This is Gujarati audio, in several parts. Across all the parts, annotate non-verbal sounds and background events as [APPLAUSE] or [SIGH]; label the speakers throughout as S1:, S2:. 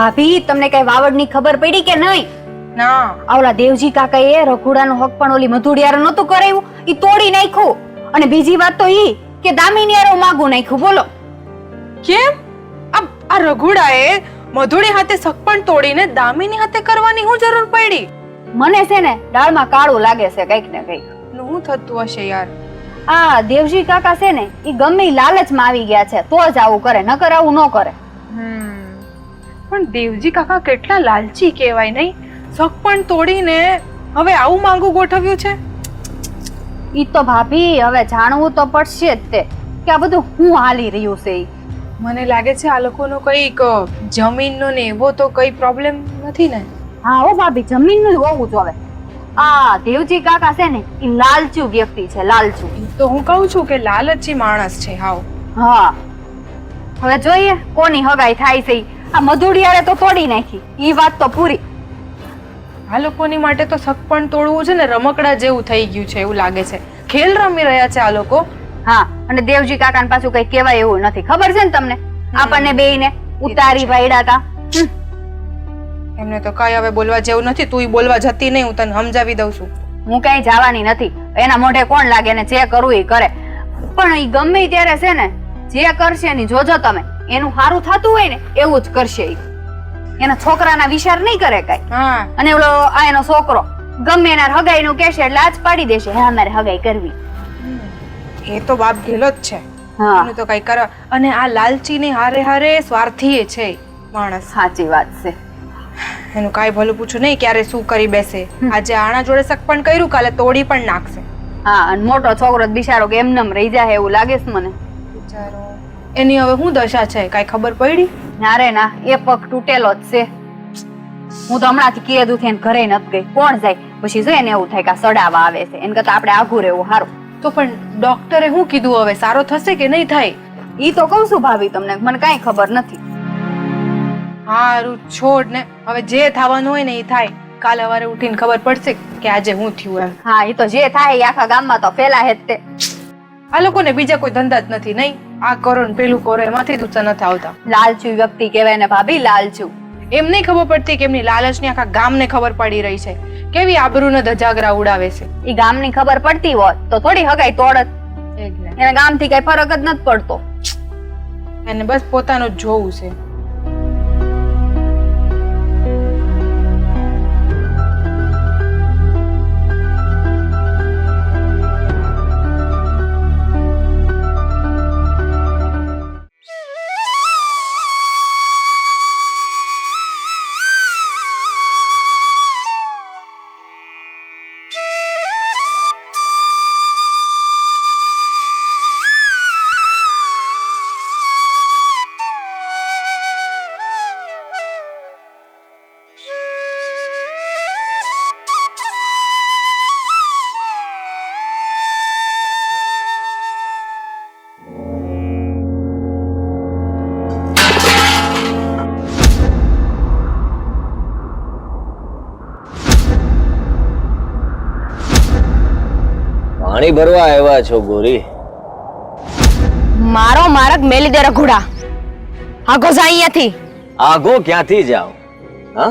S1: ભાભી તમને કઈ વાવડની ખબર પડી કે નહીં?
S2: ના.
S1: આવલા દેવજી રઘુડા રઘુડાનો હક પણ ઓલી મધુડિયાર નતું કરાવ્યું. ઈ તોડી નાખ્યું. અને બીજી વાત તો ઈ કે દામિનીયારો માગું નાખ્યું. બોલો.
S2: કેમ? આ આ રઘુડાએ મધુડી હાથે સકપણ તોડીને દામિની હાથે કરવાની હું જરૂર પડી?
S1: મને છે ને દાળમાં કાળું લાગે છે કંઈક ને કંઈક.
S2: શું થતું હશે યાર?
S1: આ દેવજી કાકા છે ને ઈ ગમે લાલચ લાલચમાં આવી ગયા છે તો જ આવું કરે નકર આવું ન કરે.
S2: હમ. પણ દેવજી કાકા કેટલા લાલચી કહેવાય નહીં? સગપણ તોડીને હવે આવું માંગુ ગોઠવ્યું છે?
S1: ઈ તો ભાભી હવે જાણવું તો પડશે જ તે કે આ બધું હું હાલી રહ્યું છે
S2: મને લાગે છે આ લોકોનો કંઈક જમીનનો ને એવો તો કઈ પ્રોબ્લેમ નથી ને?
S1: હા હો ભાભી જમીનનું જ હોવું આ દેવજી કાકા છે ને એ લાલચુ વ્યક્તિ છે લાલચુ.
S2: તો હું કહું છું કે લાલચી માણસ છે હાવ.
S1: હા. હવે જોઈએ કોની હગાઈ થાય છે. આ મધુડિયારે તો તોડી નાખી. ઈ વાત તો પૂરી.
S2: આ લોકોની માટે તો સગપણ તોડવું છે ને રમકડા જેવું થઈ ગયું છે એવું લાગે છે. ખેલ રમી રહ્યા છે આ લોકો.
S1: હા અને દેવજી કાકાને પાછું કઈ કહેવાય એવું નથી. ખબર છે ને તમને? આપણને બેયને ઉતારી ભાઈડા તા.
S2: એમને તો કઈ હવે બોલવા જેવું નથી. તું બોલવા જતી નહીં હું તને સમજાવી દઉં છું.
S1: હું કઈ જવાની નથી. એના મોઢે કોણ લાગે ને જે કરવું એ કરે. પણ એ ગમે ત્યારે છે ને જે કરશે એની જોજો તમે. એનું સારું થતું હોય ને એવું જ કરશે એના છોકરાના વિચાર નહીં કરે કઈ. અને ઓલો આ એનો છોકરો ગમે એના હગાઈ નું કેશે એટલે આજ પાડી દેશે હા મારે હગાઈ કરવી.
S2: એ તો બાપ ઢેલો જ છે.
S1: હા.
S2: એનું તો કઈ કરવા અને આ લાલચી ને હારે હારે સ્વાર્થી છે માણસ.
S1: સાચી વાત છે.
S2: એનું કાંઈ ભલું પૂછું નહીં ક્યારે શું કરી બેસે. આજે આના જોડે સગપણ કર્યું કાલે તોડી પણ નાખશે.
S1: હા અને મોટો છોકરો બિચારો કે એમનેમ રહી જાય એવું લાગે છે મને.
S2: બિચારો. એની હવે શું દશા છે? કાંઈ ખબર પડી?
S1: ના રે ના એ પગ તૂટેલો જ છે. હું તો હમણાંથી કીધું છે એને ઘરે નથી ગઈ. કોણ જાય? પછી જો એને એવું થાય કે આ સડાવા આવે છે. એને કરતા આપણે આઘું રહેવું સારું
S2: તો પણ ડોક્ટરે શું કીધું હવે? સારો થશે કે નહીં થાય?
S1: ઈ તો કહું છું ભાભી તમને મને કાંઈ ખબર નથી.
S2: હારું છોડ ને. હવે જે થવાનું હોય ને એ થાય. કાલે સવારે ઉઠીને ખબર પડશે કે આજે હું થયું એમ.
S1: હા એ તો જે થાય એ આખા ગામમાં તો ફેલાય જ તે.
S2: આ લોકોને બીજા કોઈ ધંધા જ નથી નહીં? આ કરો ને પેલું કરો એમાંથી જ ઊંચા નથી આવતા.
S1: લાલચુ વ્યક્તિ કહેવાય ને ભાભી લાલચુ.
S2: એમ નહીં ખબર પડતી કે એમની લાલચની આખા ગામને ખબર પડી રહી છે. કેવી આબરૂને ધજાગરા ઉડાવે છે.
S1: એ ગામની ખબર પડતી હોત તો થોડી હગાઈ તોડત એના ગામથી કઈ ફરક જ નથી પડતો.
S2: એને બસ પોતાનું જોવું છે.
S3: પાણી ભરવા આવ્યા છો ગોરી.
S4: મારો મારક મેલી દે રઘુડા. આગો જા અહીંયાથી.
S3: આગો ક્યાંથી જાવ હા?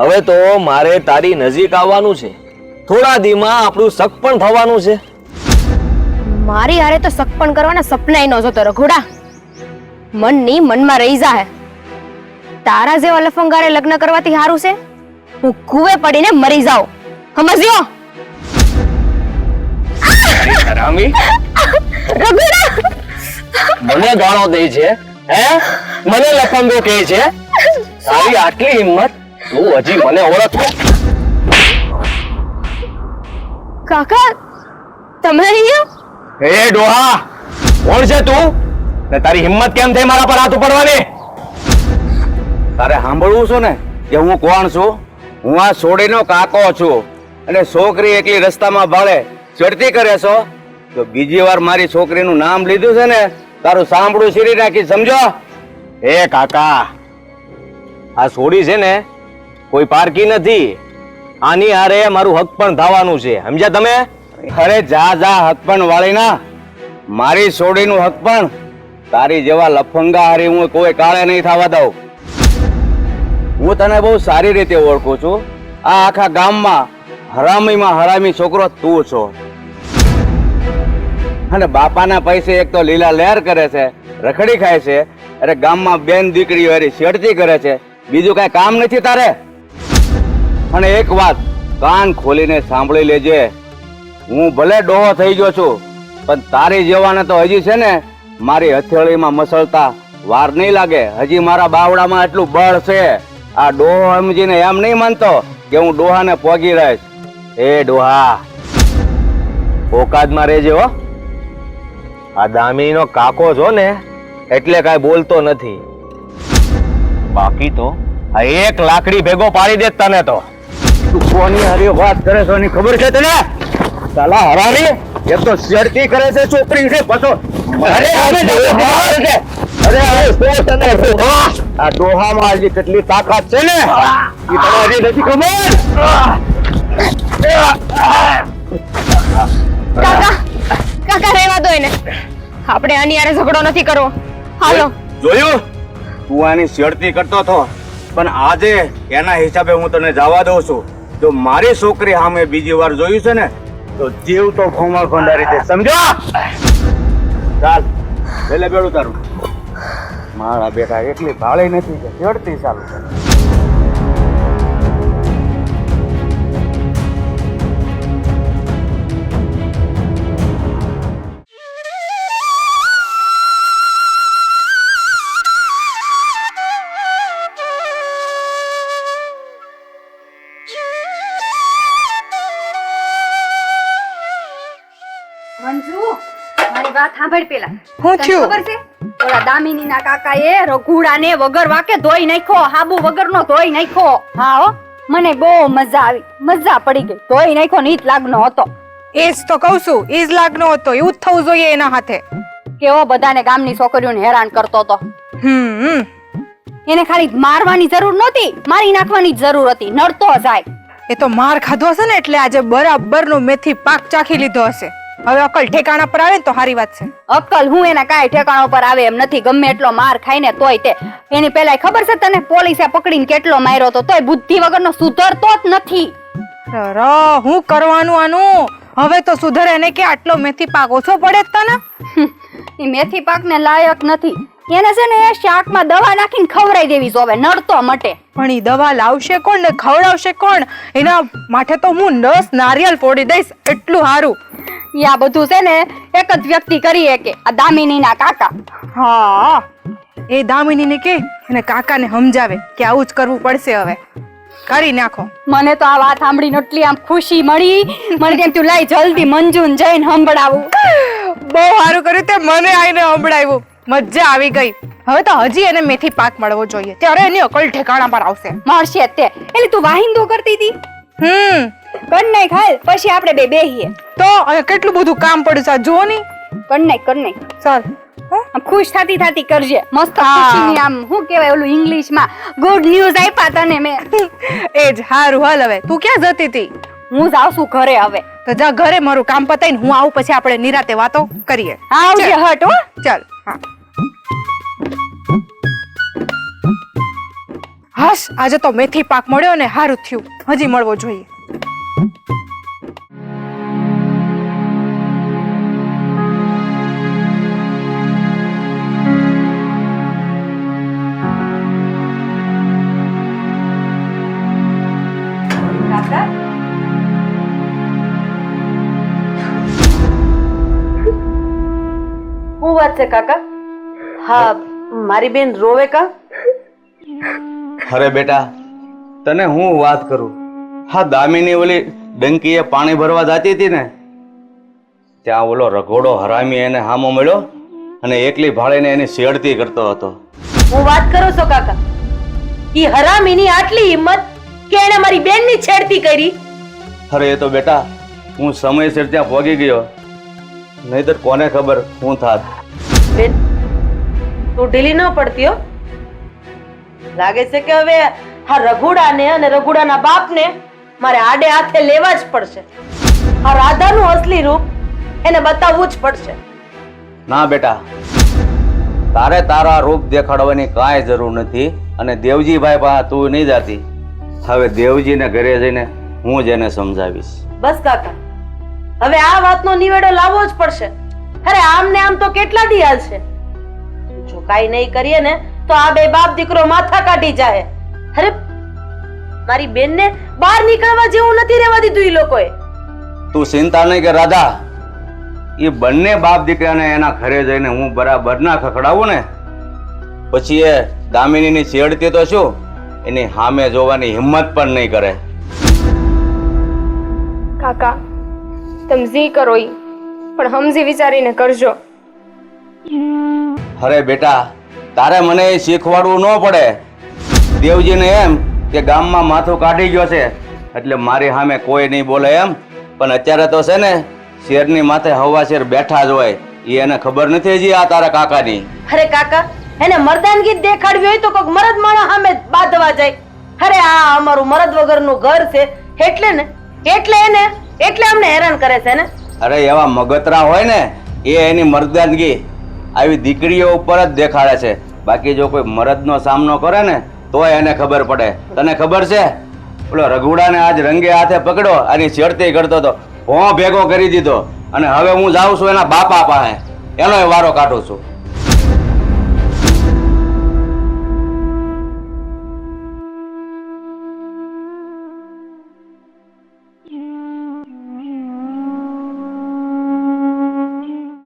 S3: હવે તો મારે તારી નજીક આવવાનું છે. થોડા દીમાં આપણું શક પણ થવાનું છે.
S4: મારી હારે તો સગપણ કરવાના સપનાય ન જોતો રઘુડા. મનની મનમાં રહી જાહે. તારા જેવા લફંગારે લગ્ન કરવાથી સારું છે? હું કુવે પડીને મરી જાઉં. સમજ્યો?
S3: હરામી? મને ગાળો દે છે હે? મને લફંગો કહે છે? તારી આટલી હિંમત તું હજી મને ઓળખતો
S4: કાકા તમે અહીંયા?
S3: એ ડોહા કોણ છે તું? ને તારી હિંમત કેમ થઈ મારા પર હાથ ઉપાડવાની?
S5: તારે સાંભળવું છું ને કે હું કોણ છું? હું આ સોડીનો કાકો છું અને છોકરી એકલી રસ્તામાં ભાળે ચડતી કરે છો? તો બીજી વાર મારી છોકરીનું નામ લીધું છે ને, તારું સાંભળું શીરી નાખી, સમજો?
S3: હે કાકા, આ સોડી છે ને, કોઈ પારકી નથી. આની હારે મારું હક પણ ધાવાનું છે, સમજ્યા તમે?
S5: અરે જા જા હકપણ વાળી ના મારી સોડીનું હકપણ તારી જેવા લફંગા હારી હું કોઈ કાળે નહીં થવા દઉં. હું તને બહુ સારી રીતે ઓળખું છું. આ આખા ગામમાં હરામીમાં હરામી છોકરો તું છો. અને બાપાના પૈસે એક તો લીલા લહેર કરે છે, રખડી ખાય છે, અરે ગામમાં બેન દીકરીઓ હારી શેડતી કરે છે. બીજું કઈ કામ નથી તારે? અને એક વાત, કાન ખોલીને સાંભળી લેજે. હું ભલે ડોહો થઈ ગયો છું, પણ તારી જેવાને તો હજી છે ને, મારી હથેળીમાં મસળતા વાર નહીં લાગે. હજી મારા બાવડામાં એટલું બળ છે. આ ડોહો સમજીને એમ નહીં માનતો કે હું ડોહાને પોગી રહીશ. એ ડોહા
S3: ઓકાદમાં રહેજે હો. આ દામિનીનો કાકો છો ને એટલે કાંઈ બોલતો નથી. બાકી તો આ એક લાકડી ભેગો પાડી દે તને તો.
S5: તું કોની હારી વાત કરે છો એની ખબર છે તને? સાલા હરારી એ તો શેરતી કરે છે છોકરી છે પછો અરે અરે અરે અરે તો તને આ ડોહામાં આજે કેટલી તાકાત છે ને? એ તને હજી નથી ખબર?
S4: કાકા કાકા ને આપણે આની હારે ઝઘડો નથી કરવો. હાલો.
S5: જોયું? તું આની શેરતી કરતો હતો. પણ આજે એના હિસાબે હું તને જવા દઉં છું. જો મારી છોકરી સામે બીજી વાર જોયું છે ને, તો જીવ તો ખોમા ખોંડારી દે સમજો? ચાલ એટલે બેડું તારું મારા બેટા એટલી ભાળે નથી કે શેરતી ચાલુ
S1: મંજુ મારી વાત સાંભળ પેલા.
S2: હું થયું?
S1: ખબર છે? ઓલા દામિનીના કાકાએ રઘુડાને વગર વાકે ધોઈ નાખ્યો હાબુ વગરનો ધોઈ નાખ્યો. હા હો મને બહુ મજા આવી. મજા પડી ગઈ. ધોઈ નાખ્યો નીત લાગનો હતો.
S2: એ જ તો કહું છું એ જ લાગનો હતો. એવું જ થવું જોઈએ એના હાથે.
S1: કેવો બધાને ગામની છોકરીઓને હેરાન કરતો હતો
S2: હમ
S1: એને ખાલી મારવાની જરૂર નહોતી મારી નાખવાની જરૂર હતી. નડતો જાય.
S2: એ તો માર ખાધો હશે ને એટલે આજે બરાબર નો મેથી પાક ચાખી લીધો હશે. હવે અકલ ઠેકાણા પર આવે ને તો સારી વાત છે.
S1: અક્કલ હું એના કાંઈ ઠેકાણો પર આવે એમ નથી ગમે એટલો માર ખાઈને તોય તે. એની પેલા ખબર છે તને પોલીસે પકડીને કેટલો માર્યો તો તોય બુદ્ધિ વગરનો સુધરતો જ નથી.
S2: ર હું કરવાનું આનું? હવે તો સુધરે એને કે આટલો મેથી પાક ઓછો પડે જ તને?
S1: એ મેથી પાકને લાયક નથી. એને છે ને શાકમાં દવા નાખીને ખવડાવી દેવી જોવે નડતો મટે.
S2: પણ ઈ દવા લાવશે કોણ ને ખવડાવશે કોણ? એના માટે તો હું નસ નારિયેલ ફોડી દઈશ એટલું સારું
S1: ઈ આ બધું છે ને એક જ વ્યક્તિ કરી શકે આ દામિનીના કાકા.
S2: હા એ દામિનીને કે એને કાકાને સમજાવે કે આવું જ કરવું પડશે હવે. કરી નાખો.
S1: મને તો આ વાત સાંભળીને એટલી આમ ખુશી મળી. મને તેમ તું લાઈ જલ્દી મંજુન જઈને સંભળાવું.
S2: બહુ સારું કર્યું તે મને આવીને સંભળાવ્યું. મજા આવી ગઈ. હવે તો હજી એને મેથી પાક મળવો જોઈએ. ત્યારે એની અકલ ઠેકાણા પર આવશે.
S1: મળશે અત્યારે. એટલે તું વાહિંદો કરતી હતી?
S2: હમ.
S1: કર નાખ ખાલ પછી આપણે બે બેહીએ.
S2: તો કેટલું બધું કામ પડ્યું છે? જો ની.
S1: કર નાખ કર નાખ
S2: ચાલ
S1: ખુશ થતી થતી કરજે. મસ્ત. ખુશીની આમ શું કહેવાય ઓલું ઇંગ્લિશમાં? ગુડ ન્યૂઝ આપ્યા તને મેં. [LAUGHS]
S2: એ જ હારું હાલ હવે. તું ક્યાં જતી હતી?
S1: હું જાઉં છું ઘરે હવે.
S2: તો જા ઘરે મારું કામ પતાઈને હું આવું પછી આપણે નિરાતે વાતો કરીએ.
S1: આવજે હટ હો.
S2: ચાલ હા. હાશ આજે તો મેથી પાક મળ્યો ને હારું થયું. હજી મળવો જોઈએ.
S6: શું વાત છે કાકા? હા, મારી બેન રોવે કા?
S5: અરે બેટા તને હું વાત કરું? હા દામિની ઓલી ડંકીએ પાણી ભરવા જાતી હતી ને ત્યાં ઓલો રઘોડો હરામી એને હામો મળ્યો અને એકલી ભાળીને એની શેડતી કરતો હતો.
S6: હું વાત કરો છો કાકા. ઈ હરામીની આટલી હિંમત કે એણે મારી બેનની છેડતી કરી?
S5: અરે એ તો બેટા હું સમયસર ત્યાં પહોંચી ગયો. નહીતર કોને ખબર હું થાત?
S6: બેન તું ઢીલી ન પડતી હો. લાગે છે કે હવે આ રઘુડાને અને રઘુડાના બાપને મારે આડે હાથે લેવા જ પડશે. આ રાધાનું અસલી રૂપ એને બતાવવું જ પડશે.
S5: ના બેટા તારે તારા રૂપ દેખાડવાની કાંઈ જરૂર નથી અને દેવજીભાઈ પાસે તું નહીં જાતી. હવે દેવજીને ઘરે જઈને હું જ એને સમજાવીશ.
S6: બસ કાકા હવે આ વાતનો નિવેડો લાવવો જ પડશે. અરે આમ ને આમ તો કેટલા દિયાલ છે? જો કાંઈ નહીં કરીએ ને તો આ બે બાપ દીકરો માથા કાઢી જાય અરે મારી બેનને બહાર નીકળવા જેવું નથી રહેવા દીધું એ લોકોએ.
S5: તું ચિંતા નહીં કે રાધા. એ બંને બાપ દીકરાને એના ઘરે જઈને હું બરાબર ના ખખડાવું ને. પછી એ દામિનીની છેડતી તો શું? એની સામે જોવાની હિંમત પણ નહીં કરે.
S4: કાકા તમે જી કરો ઈ પણ સમજી વિચારીને કરજો.
S5: અરે બેટા તારે મને શીખવાડવું ન પડે. દેવજીને એમ કે ગામમાં માથું કાઢી ગયો છે એટલે મારી સામે કોઈ નહીં બોલે એમ. પણ અત્યારે તો છે ને શેરની માથે હવા શેર બેઠા જ હોય એ એને ખબર નથી હજી આ તારા કાકાની.
S6: અરે કાકા એને મરદાનગી દેખાડવી હોય તો કોઈક મરદ માણસ સામે બાંધવા જાય. અરે આ અમારું મરદ વગરનું ઘર છે એટલે ને એટલે એને એટલે અમને હેરાન કરે છે ને.
S5: અરે એવા મગતરા હોય ને એ એની મર્દાનગી આવી દીકરીઓ ઉપર જ દેખાડે છે. બાકી જો કોઈ મરદનો સામનો કરે ને, તોય એને ખબર પડે. તને ખબર છે? પેલો રઘુડાને આજ રંગે હાથે પકડો અને છેડતી કરતો હતો હું ભેગો કરી દીધો. અને હવે હું જાઉં છું એના બાપા પાસે. એનો વારો કાઢું છું.